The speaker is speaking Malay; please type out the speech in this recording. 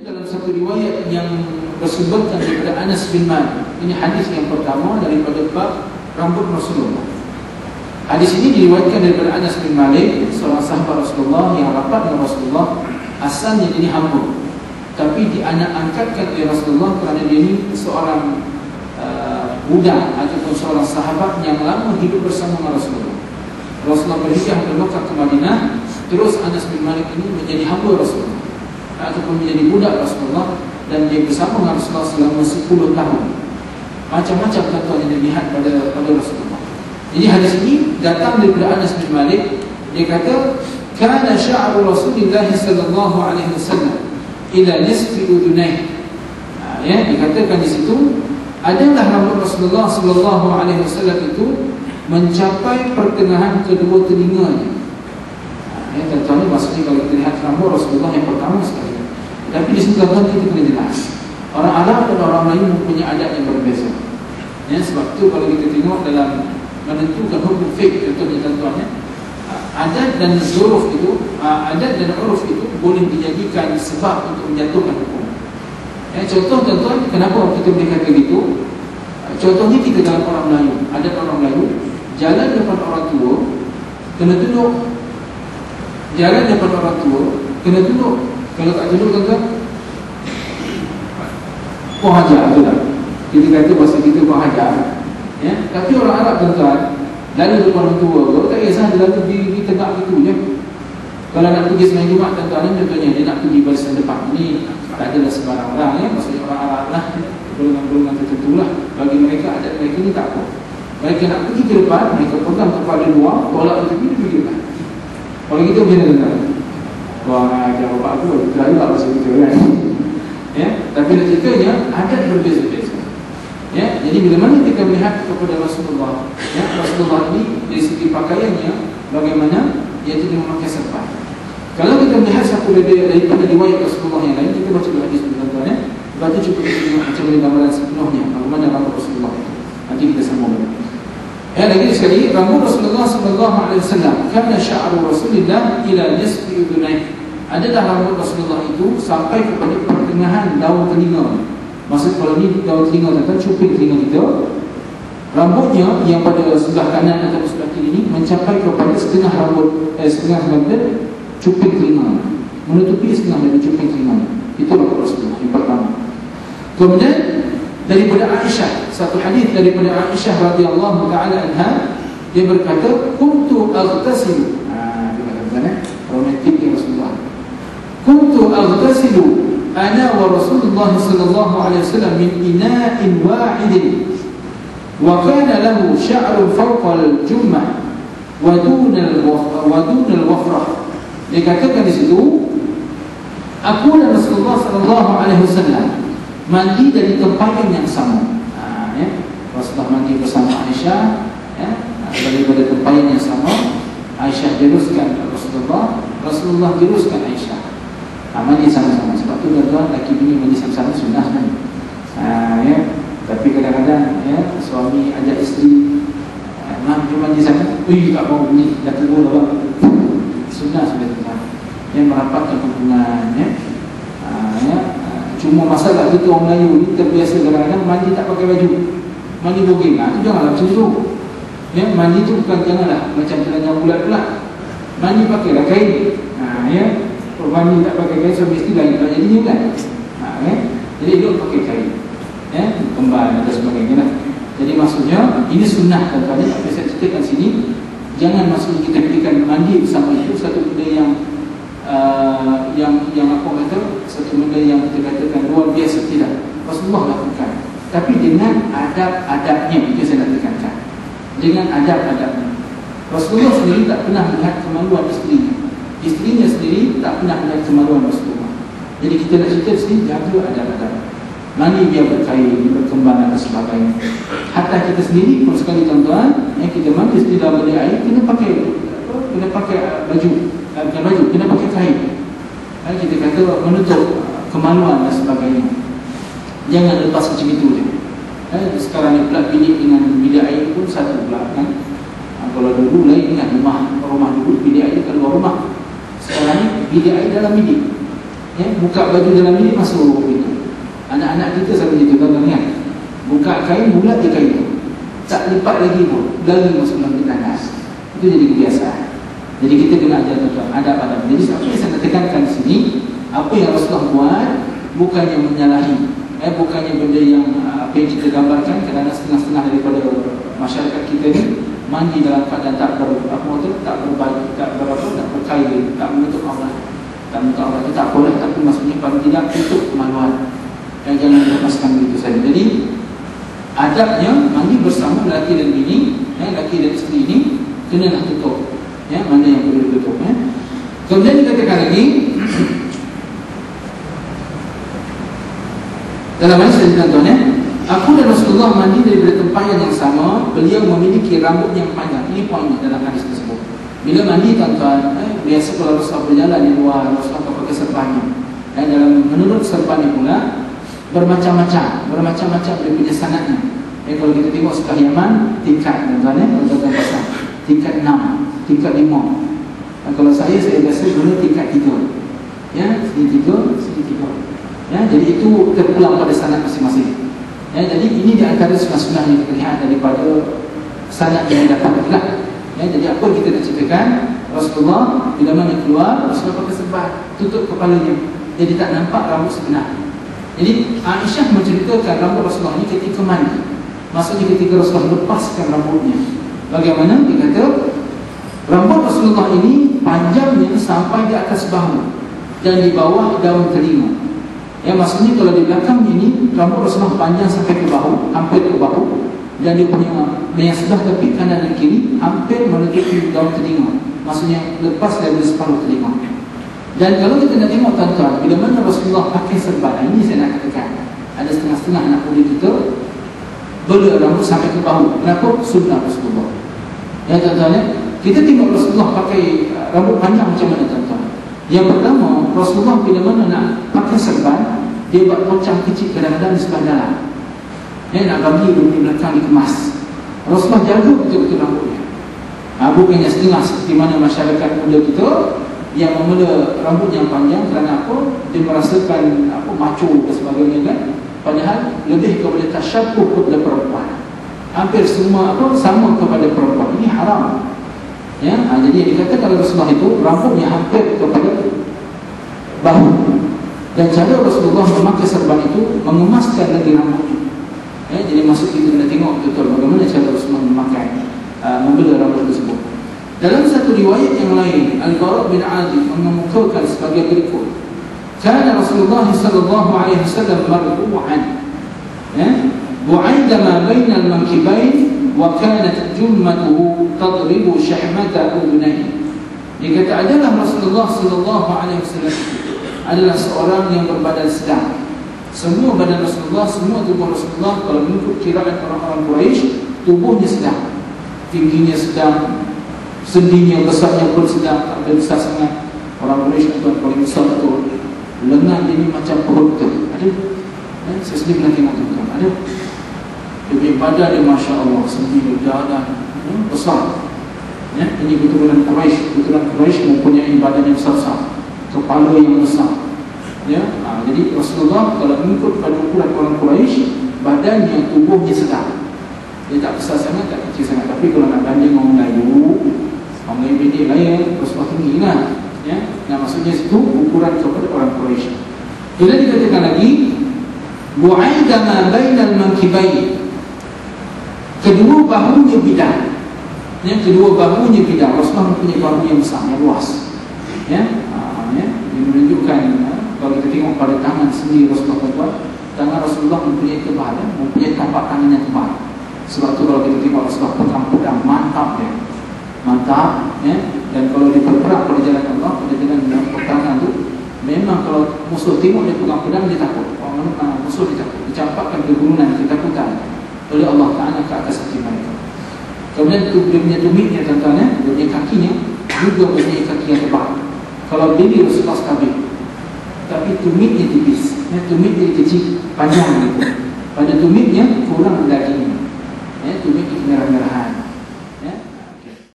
Dalam satu riwayat yang bersumberkan daripada Anas bin Malik. Ini hadis yang pertama daripada bab rambut Rasulullah. Hadis ini diriwayatkan daripada Anas bin Malik Seorang sahabat Rasulullah yang rapat dengan Rasulullah Asalnya ini hamba Tapi dianak angkatkan oleh Rasulullah Kerana dia ini seorang uh, budak Ataupun seorang sahabat yang lama hidup bersama dengan Rasulullah. Rasulullah berhijrah ke Mekah ke Madinah Terus Anas bin Malik ini menjadi hamba Rasulullah Ataupun menjadi budak Rasulullah Dan dia bersama Rasulullah selama 10 tahun. Macam-macam kata yang dilihat pada, pada Rasulullah. Jadi hadis ini datang daripada Anas bin Malik. Dia kata Kana sya'ru Rasulullah sallallahu alaihi wasallam Ila nisfi udunai. Ha, ya, Dikatakan di situ Adalah rambut Rasulullah sallallahu alaihi wasallam itu Mencapai pertengahan kedua telinganya? Ya, tuan-tuan ni maksudnya kalau kita lihat rambut Rasulullah yang pertama sekali Tapi di sini tuan-tuan kita kena jelas. Orang Arab dan orang Melayu mempunyai adat yang berbeza ya, Sebab tu kalau kita tengok dalam menentukan hukum fiqh Contohnya tuan-tuan ya, Adat dan zuruf itu Adat dan uruf itu boleh dijadikan sebab untuk menjatuhkan hukum. Ya, Contoh tuan-tuan, kenapa kita boleh kata gitu? Contohnya kita dalam orang Melayu. Adat orang Melayu Jalan depan orang tua Kena tunduk. Jalan depan orang tua Kena tunduk Kalau tak tunduk tuan-tuan? Kau hajar tu lah. Kita kata bahasa kita kau hajar. Ya? Tapi orang Arab tuan-tuan Lalu depan orang tua Kalau tak kisah dia lalu di, di tegak gitu je. Kalau nak pergi semayang Jumat tuan-tuan ni Contohnya dia nak pergi barisan depan Ni tak adalah sembarang orang ya? Maksudnya orang Arab lah Golongan-golongan tertentu lah. Bagi mereka adat mereka ni tak apa. Mereka nak pergi ke depan Mereka pegang kepala luar Tolak ke tepi dia pergi depan. Kalau kita macam mana Wah, ajar bapak aku, terlalu tak pasal kita kan? Ya, tapi nak ceritanya, adat berbeza-beza. Ya, jadi bila mana kita melihat kepada Rasulullah, ya, Rasulullah ini dari segi pakaiannya, bagaimana dia tidak memakai serban. Kalau kita melihat satu dari daripada riwayat Rasulullah yang lain, kita baca dulu hadis dulu tuan ya. Baca cukup kita macam mana gambaran sepenuhnya, bagaimana Rasulullah itu. Nanti kita sambung lagi. Ya lagi sekali rambut Rasulullah sallallahu alaihi wasallam kana sya'ru Rasulillah ila nisfi udunai. Adalah rambut Rasulullah itu sampai kepada pertengahan daun telinga. Maksud kalau ni daun telinga kita cuping telinga kita. Rambutnya yang pada sebelah kanan atau sebelah kiri ini mencapai kepada setengah rambut eh, setengah badan cuping telinga. Menutupi setengah dari cuping telinga. Itu rambut Rasulullah yang pertama. Kemudian daripada Aisyah. Satu hadis daripada Aisyah radhiyallahu taala anha. Dia berkata kuntu aghtasilu ha dia kata kan romantik Rasulullah. Kuntu aghtasilu ana wa Rasulullah sallallahu alaihi wasallam min ina'in wahidin wa kana lahu sya'run fawqa al-jummah wa duna wa duna al-wafrah dia katakan di situ aku dan Rasulullah sallallahu alaihi wasallam mandi dari tempat yang sama ya. Rasulullah mandi bersama Aisyah ya. daripada tempayan yang sama Aisyah diruskan Rasulullah Rasulullah diruskan Aisyah ha, mandi sama-sama sebab tu tuan-tuan laki bini mandi sama-sama sunnah kan ha, ya. tapi kadang-kadang ya, suami ajak isteri Nah, dia mandi sana, ui tak mau ni, dah tegur apa? Sunnah tuan. Yang merapatkan hubungan, ya. Cuma masalah kita orang Melayu ni terbiasa kadang-kadang mandi tak pakai baju. Mandi bogeng. Ha, janganlah macam tu. Ya, mandi tu bukan janganlah macam telanjang bulat pula. Mandi pakailah kain. Ha, ya. Kalau mandi tak pakai kain so mesti lain tak jadinya kan. Ha, ya. Jadi dia pakai kain. Ya, kembali dan sebagainya lah. Jadi maksudnya ini sunnah kan apa saya ceritakan sini jangan maksud kita berikan mandi bersama itu satu benda yang uh, yang yang apa kata satu benda yang kita katakan luar biasa tidak. Rasulullah lakukan. Tapi dengan adab-adabnya itu saya nak tekankan. Dengan adab-adabnya. Rasulullah sendiri tak pernah melihat kemaluan isterinya isterinya sendiri tak pernah melihat kemaluan Rasulullah. Jadi kita nak cerita sini jaga adab-adab. Mandi biar berkain, berkembang dan sebagainya. Hatta kita sendiri pun sekali tuan-tuan yang kita mandi sendiri dalam air kena pakai kena pakai baju bukan baju, kena pakai kain. Kan kita kata menutup kemaluan dan sebagainya. Jangan lepas macam itu je. Kan sekarang ni pula bilik dengan bilik air pun satu pula kan? Ha, kalau dulu lain dengan rumah rumah dulu bilik air kat luar rumah. Sekarang ni bilik air dalam bilik. Ya, buka baju dalam ini masuk itu anak-anak kita gitu tuan kan buka kain bulat di kain tak lipat lagi pun. Lagi masuk dalam tandas itu jadi kebiasaan jadi kita kena ajar tuan ada pada jadi apa yang saya tekankan di sini apa yang Rasulullah buat bukannya menyalahi. Eh bukannya benda yang apa yang kita gambarkan kerana setengah-setengah daripada masyarakat kita ni mandi dalam keadaan tak ber apa tu tak berbaju tak berapa tak berkain tak menutup aurat. Tak menutup itu tak boleh tapi maksudnya paling tidak tutup kemaluan dan jangan lepaskan begitu saja. Jadi adabnya mandi bersama lelaki dan bini ya, lelaki dan isteri ini kena nak tutup ya, mana yang perlu ditutup ya. kemudian dikatakan lagi dalam hadis yang ya? Aku dan Rasulullah mandi daripada tempayan yang sama Beliau memiliki rambut yang panjang. Ini poinnya dalam hadis tersebut. Bila mandi tuan-tuan eh, Biasa kalau Rasulullah berjalan di luar Rasulullah pakai serbannya eh, dalam Menurut serbannya pula Bermacam-macam Bermacam-macam dia punya sanatnya. Eh, Kalau kita tengok sekolah Yaman Tingkat tuan-tuan eh, Tingkat 6 Tingkat 5 eh, Kalau saya, saya biasa guna tingkat 3 Ya, sini 3, sini 3 Ya, jadi itu terpulang pada sanat masing-masing Ya, jadi ini di antara sunnah-sunnah yang kita lihat daripada sanad yang datang lah. Ya, jadi apa kita nak ceritakan Rasulullah bila mana keluar Rasulullah pakai sebab tutup kepalanya jadi tak nampak rambut sebenar. Jadi Aisyah menceritakan rambut Rasulullah ini ketika mandi. Maksudnya ketika Rasulullah lepaskan rambutnya. Bagaimana dia kata rambut Rasulullah ini panjangnya sampai di atas bahu dan di bawah daun telinga. Ya maksudnya kalau di belakang ini rambut Rasulullah panjang sampai ke bahu, hampir ke bahu dan dia punya yang sebelah tepi kanan dan kiri hampir menutupi daun telinga. Maksudnya lepas dari separuh telinga. Dan kalau kita nak tengok tuan-tuan, bila mana Rasulullah pakai serban, ini saya nak katakan. Ada setengah-setengah anak muda kita bela rambut sampai ke bahu. Kenapa? Sunnah Rasulullah. Ya tuan-tuan ya, kita tengok Rasulullah pakai uh, rambut panjang macam mana tuan-tuan. Yang pertama, Rasulullah bila mana nak pakai serban, dia buat pocang kecil kadang-kadang di sebelah dalam. Dia nak bagi punya belakang dikemas. Rasulullah jaga betul-betul rambutnya. Ha, bukannya setengah seperti mana masyarakat muda kita yang memula rambut yang panjang kerana apa? Dia merasakan apa macho dan sebagainya kan? Padahal lebih kepada tasyabuh kepada perempuan. Hampir semua apa sama kepada perempuan. Ini haram. Ya, ha, jadi dikatakan Rasulullah itu rambutnya hampir kepada bahu. Dan cara Rasulullah memakai serban itu mengemaskan lagi rambutnya. Ya, jadi maksud kita kena tengok betul bagaimana cara Rasulullah memakai uh, membela rambut tersebut. Dalam satu riwayat yang lain, Al-Bara bin Adi mengemukakan sebagai berikut. Kana Rasulullah sallallahu alaihi wasallam marfu'an. Ya, bu'aida ma baina kanat jummatuhu tadribu syahmata udunayhi dia kata adalah Rasulullah sallallahu alaihi wasallam adalah seorang yang berbadan sedang. Semua badan Rasulullah semua tubuh Rasulullah kalau mengikut kiraan orang-orang Quraisy tubuhnya sedang. Tingginya sedang sendinya besarnya pun sedang tak besar sangat. Orang Quraisy tuan paling besar tu lengan ini macam perut ada? Eh, saya sendiri pernah tengok tu ada jadi badan dia Masya Allah Sendiri jalan ya, Besar. Ya, Ini keturunan Quraisy, Keturunan Quraisy mempunyai badan yang besar Kepala yang besar. Ya, ha, Jadi Rasulullah Kalau mengikut pada ukuran orang Quraisy Badannya, tubuhnya sedang Dia tak besar sangat, tak kecil sangat. Tapi kalau nak banding orang Melayu Orang Melayu pendek lain Rasulullah tinggi lah ya? Nah maksudnya itu ukuran kepada orang Quraisy. Kemudian dikatakan lagi Bu'aida ma bainal mankibain Kedua bahunya bidang Yang kedua bahunya bidang Rasulullah mempunyai bahu yang besar, yang luas Ya, ha, ya. Ini menunjukkan ha, Kalau kita tengok pada tangan sendiri Rasulullah Tangan Rasulullah mempunyai tebal ya? Mempunyai tapak tangan yang tebal Sebab tu kalau kita tengok Rasulullah pegang pedang Mantap ya Mantap ya? Dan kalau dia berperang pada jalan Allah Pada jalan dengan pertangan tu Memang kalau musuh tengok dia pegang pedang Dia takut Orang musuh dia takut Dicampakkan kegurunan, ketakutan oleh Allah Ta'ala ke atas hati mereka. Kemudian dia punya tumitnya tuan-tuan ya, dia punya kakinya juga punya kaki yang tebal. Kalau baby Rasulullah sekabit tapi tumitnya tipis. Ya, tumit dia kecil panjang gitu. Pada tumitnya kurang daging